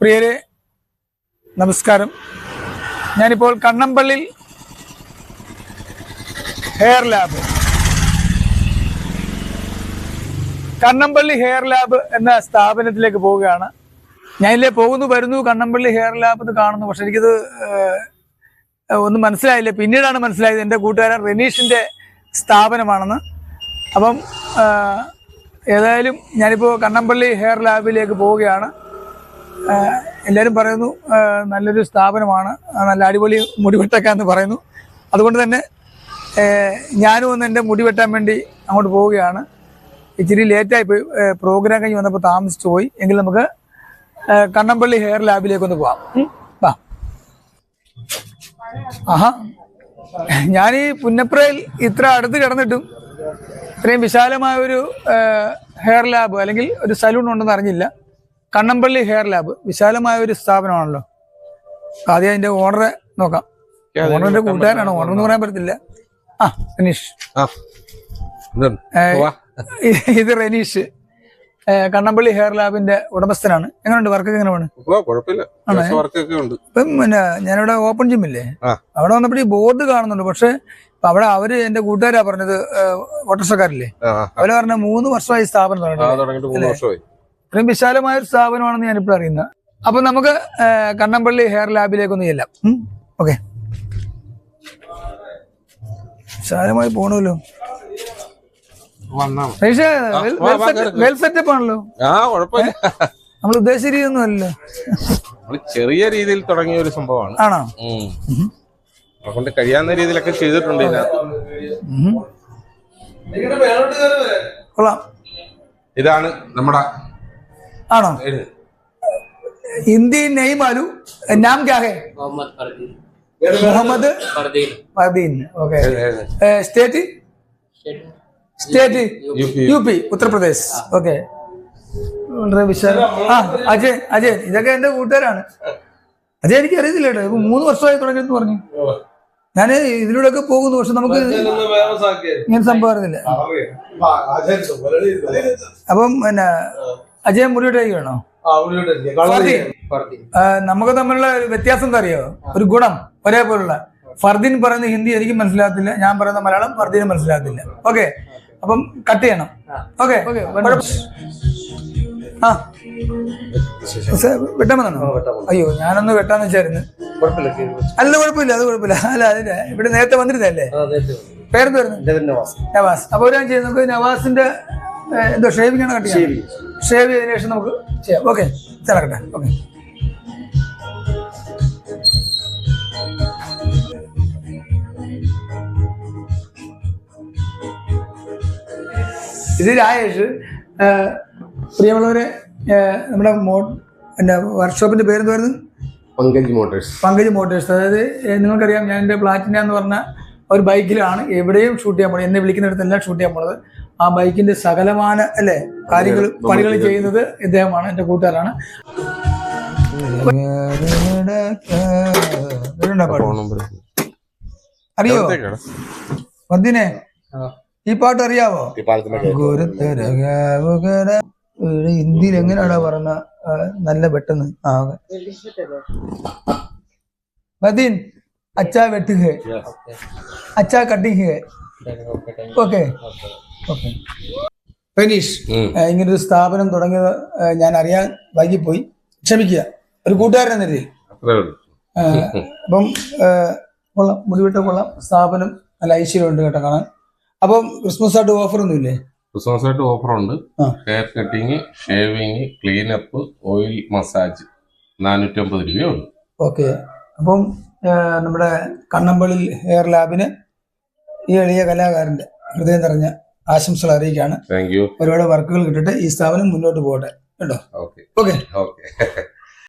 പ്രിയരെ നമസ്കാരം. ഞാനിപ്പോൾ Kannampallil hair lab. Kannampally hair lab എന്ന സ്ഥാപനത്തിലേക്ക് പോവുകയാണ്. ഇതിലെ പോകുന്നു വരുന്നു കണ്ണമ്പള്ളി ഹെയർ ലാബ് എന്ന് കാണുന്നു. പക്ഷെ എനിക്കിത് ഒന്നും മനസ്സിലായില്ല. പിന്നീടാണ് മനസ്സിലായത് എന്റെ കൂട്ടുകാരൻ റെനീഷിന്റെ സ്ഥാപനമാണെന്ന്. അപ്പം ഏതായാലും ഞാനിപ്പോൾ കണ്ണമ്പള്ളി ഹെയർ ലാബിലേക്ക് പോവുകയാണ്. എല്ലാവരും പറയുന്നു നല്ലൊരു സ്ഥാപനമാണ് നല്ല അടിപൊളി മുടിവെട്ടക്കാന്ന് പറയുന്നു. അതുകൊണ്ട് തന്നെ ഞാനും ഒന്ന് എന്റെ മുടി വെട്ടാൻ വേണ്ടി അങ്ങോട്ട് പോവുകയാണ്. ഇച്ചിരി ലേറ്റായി പോയി പ്രോഗ്രാം കഴിഞ്ഞ് വന്നപ്പോൾ താമസിച്ചു പോയി. എങ്കിൽ നമുക്ക് കണ്ണമ്പള്ളി ഹെയർ ലാബിലേക്ക് ഒന്ന് പോവാം. വാ. ആഹാ. ഞാൻ ഈ പുന്നപ്രയിൽ ഇത്ര അടുത്ത് കിടന്നിട്ടും ഇത്രയും വിശാലമായ ഒരു ഹെയർ ലാബ് അല്ലെങ്കിൽ ഒരു സലൂൺ ഉണ്ടെന്ന് അറിഞ്ഞില്ല. കണ്ണമ്പള്ളി ഹെയർ ലാബ് വിശാലമായ ഒരു സ്ഥാപനമാണല്ലോ. ആദ്യം അതിന്റെ ഓണറെ നോക്കാം. ഓണറിന്റെ കൂട്ടുകാരാണ് ഓണർ എന്ന് പറയാൻ പറ്റത്തില്ല. ആ റനീഷ്. ഇത് റനീഷ് കണ്ണമ്പള്ളി ഹെയർ ലാബിന്റെ ഉടമസ്ഥനാണ്. എങ്ങനെയുണ്ട്? വർക്കൊക്കെ എങ്ങനെയാണ് വേണം ഇപ്പം പിന്നെ ഞാനിവിടെ ഓപ്പൺ ജിമ്മില്ലേ അവിടെ വന്നപ്പോൾ ഈ ബോർഡ് കാണുന്നുണ്ട്. പക്ഷെ ഇപ്പൊ അവിടെ അവർ എന്റെ കൂട്ടുകാരാ പറഞ്ഞത് ഓട്ടോറിക്ഷക്കാരില്ലേ. അവർ പറഞ്ഞ മൂന്ന് വർഷമായി സ്ഥാപനം ആ തുടങ്ങി മൂന്ന് വർഷമായി. ഇത്രയും വിശാലമായ ഒരു സ്ഥാപനമാണെന്ന് ഞാനിപ്പോൾ അറിയുന്നത്. അപ്പൊ നമുക്ക് കണ്ണമ്പള്ളി ഹെയർ ലാബിലേക്ക് ഒന്ന് ചെല്ലാം. ഓക്കെ. വിശാലമായി പോണല്ലോ. വെൽ സെറ്റപ്പ് ആണല്ലോ നമ്മൾ ഉദ്ദേശിച്ച രീതിയൊന്നും അല്ലല്ലോ ചെറിയ രീതിയിൽ തുടങ്ങിയ ഒരു സംഭവമാണ്. ആണോ? അതുകൊണ്ട് കഴിയാവുന്ന രീതിയിലൊക്കെ ചെയ്തിട്ടുണ്ട് കൊള്ളാം. ഇതാണ് നമ്മുടെ ആണോ? ഹിന്ദി നെയ്മ് നാം ക്യാ Muhammad state? State. U P. Uttar Pradesh. Okay. വളരെ വിശാല. ആ അജയ് അജയ് ഇതൊക്കെ എന്റെ കൂട്ടുകാരാണ്. അജയ് എനിക്ക് അറിയത്തില്ല കേട്ടോ മൂന്ന് വർഷമായി തുടങ്ങിയെന്ന് പറഞ്ഞു. ഞാൻ ഇതിലൂടെയൊക്കെ പോകുന്നു പക്ഷെ നമുക്ക് ഇങ്ങനെ സംഭവമായിരുന്നില്ല അപ്പം പിന്നെ അജയ് മുറിയോട്ടേക്കാണോ നമുക്ക് തമ്മിലുള്ള വ്യത്യാസം എന്താ അറിയോ? ഒരു ഗുണം ഒരേപോലുള്ള. ഫർദിൻ പറയുന്ന ഹിന്ദി എനിക്ക് മനസ്സിലാകത്തില്ല ഞാൻ പറയുന്ന മലയാളം ഫർദിന് മനസ്സിലാകത്തില്ല. ഓക്കെ. അപ്പം കട്ട് ചെയ്യണം. ഓക്കെ. ആ. വന്നോ അയ്യോ ഞാനൊന്ന് വെട്ടാന്ന് വെച്ചായിരുന്നു അല്ല കുഴപ്പമില്ല അത് കുഴപ്പമില്ല. അല്ല അതിന്റെ ഇവിടെ നേരത്തെ വന്നിരുന്നല്ലേ പേരെന്ത് വരുന്നു നവാസ്. അപ്പൊ ഒരു ചെയ്യുന്നത് ചെയ്യാം നമുക്ക് നവാസിന്റെ എന്തോ ഷേവിംഗ് ആണ് കട്ട് ഷേവ് ചെയ്തതിനു ശേഷം നമുക്ക് ചെയ്യാം. ഓക്കെ തിളക്കട്ടെ ഓക്കെ. ഇത് രാജേഷ് പ്രിയമുള്ളവരെ നമ്മുടെ മോ എന്റെ വർക്ക്ഷോപ്പിന്റെ പേരെന്തായിരുന്നു പങ്കജ് മോട്ടേഴ്സ്. പങ്കജ് മോട്ടേഴ്സ്. അതായത് നിങ്ങൾക്കറിയാം ഞാൻ എന്റെ പ്ലാറ്റിന എന്ന് പറഞ്ഞ ഒരു ബൈക്കിലാണ് എവിടെയും ഷൂട്ട് ചെയ്യാൻ പോണത്. എന്നെ വിളിക്കുന്നിടത്തെല്ലാം ഷൂട്ട് ചെയ്യാൻ പോണത്. ആ ബൈക്കിന്റെ സകലമാന അല്ലേ കാര്യങ്ങൾ പണികൾ ചെയ്യുന്നത് ഇദ്ദേഹമാണ് എന്റെ കൂട്ടുകാരാണ്. അറിയോ? മദ്ദിനെ ഈ പാട്ട് അറിയാവോ? ഹിന്ദിയിൽ എങ്ങനെയാടാ പറഞ്ഞ നല്ല പെട്ടെന്ന് ആ ഓക്കെ. മദീൻ അച്ഛാ വെട്ടുക. അച്ഛാ കട്ടിങ് ഓക്കെ ഓക്കെ ഫെനീഷ് ഒരു സ്ഥാപനം തുടങ്ങിയത് ഞാൻ അറിയാൻ വൈകിപ്പോയി. ക്ഷമിക്കുക. ഒരു കൂട്ടുകാരൻ എന്ന രീതിയിൽ. അപ്പം കൊള്ളാം. മുടിവിട്ട കൊള്ളാം. സ്ഥാപനം നല്ല ഐശ്വര്യമുണ്ട് കേട്ടോ കാണാൻ. അപ്പം ക്രിസ്മസ് ആയിട്ട് ഓഫർ ഒന്നുമില്ലേ? ക്രിസ്മസ് ആയിട്ട് ഓഫറുണ്ട്. Hair cutting shaving cleanup oil massage നാനൂറ്റമ്പത് രൂപയുള്ളൂ ഓക്കെ. അപ്പം നമ്മുടെ കണ്ണമ്പള്ളി ഹെയർ ലാബിന് ഈ എളിയ കലാകാരന്റെ ഹൃദയം നിറഞ്ഞ ആശംസകൾ അറിയിക്കുകയാണ്. താങ്ക് യു ഒരുപാട് വർക്കുകൾ കിട്ടിട്ട് ഈ സ്ഥാപനം മുന്നോട്ട് പോകട്ടെ. കേട്ടോ? Okay okay okay